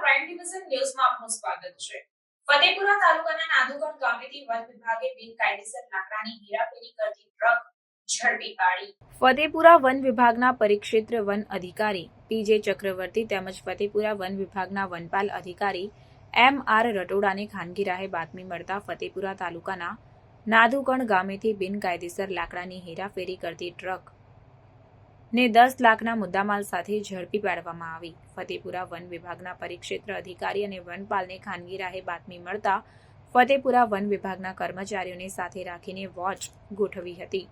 Prime division ન્યૂઝમાં આપનું સ્વાગત છે. ફતેપુરા તાલુકાના નાદુગઢ ગામેથી વન વિભાગે બિનકાયદેસર લાકડાની હેરાફેરી કરતી ટ્રક ફતેપુરા વન વિભાગના પરિક્ષેત્ર વન અધિકારી પીજે ચક્રવર્તી તેમજ ફતેપુરા વન વિભાગના વનપાલ અધિકારી એમ આર રટોડાને ખાનગી રાહે બાતમી મળતા ફતેપુરા તાલુકાના નાદુકણ ગામેથી બિનકાયદેસર લાકડાની હેરાફેરી કરતી ટ્રક ને દસ લાખના મુદ્દામાલ સાથે ઝડપી પાડવામાં આવી. ફતેપુરા વન વિભાગના પરિક્ષેત્ર અધિકારી અને વનપાલને ખાનગી રાહે બાતમી મળતા ફતેપુરા વન વિભાગના કર્મચારીઓને સાથે રાખીને વોચ ગોઠવી હતી.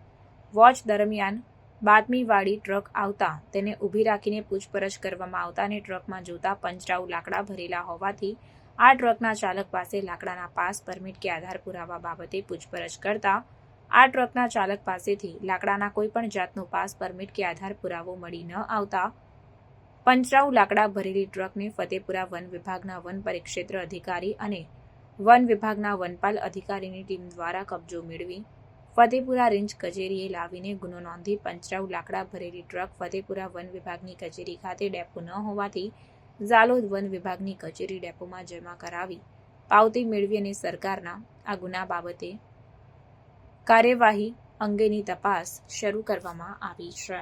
વોચ દરમિયાન બાતમીવાળી ટ્રક આવતા તેને ઊભી રાખીને પૂછપરછ કરવામાં આવતા અને ટ્રકમાં જોતા પંચરાઉ લાકડા ભરેલા હોવાથી આ ટ્રકના ચાલક પાસે લાકડાના પાસ પરમિટ કે આધાર પુરાવા બાબતે પૂછપરછ કરતા આ ટ્રકના ચાલક પાસેથી લાકડાના કોઈ પણ જાતનો પાસ પરમિટ કે આધાર પુરાવો મળી ન આવતા પંચરાઉ લાકડા ભરેલી ટ્રકને ફતેપુરા વન વિભાગના વન પરિક્ષેત્ર અધિકારી અને વન વિભાગના વનપાલ અધિકારીની ટીમ દ્વારા કબજો મેળવી ફતેપુરા રેન્જ કચેરીએ લાવીને ગુનો નોંધી પંચરાઉ લાકડા ભરેલી ટ્રક ફતેપુરા વન વિભાગની કચેરી ખાતે ડેપો ન હોવાથી ઝાલોદ વન વિભાગની કચેરી ડેપોમાં જમા કરાવી પાવતી મેળવી અને સરકારના આ ગુના બાબતે કાર્યવાહી અંગેની તપાસ શરૂ કરવામાં આવી છે.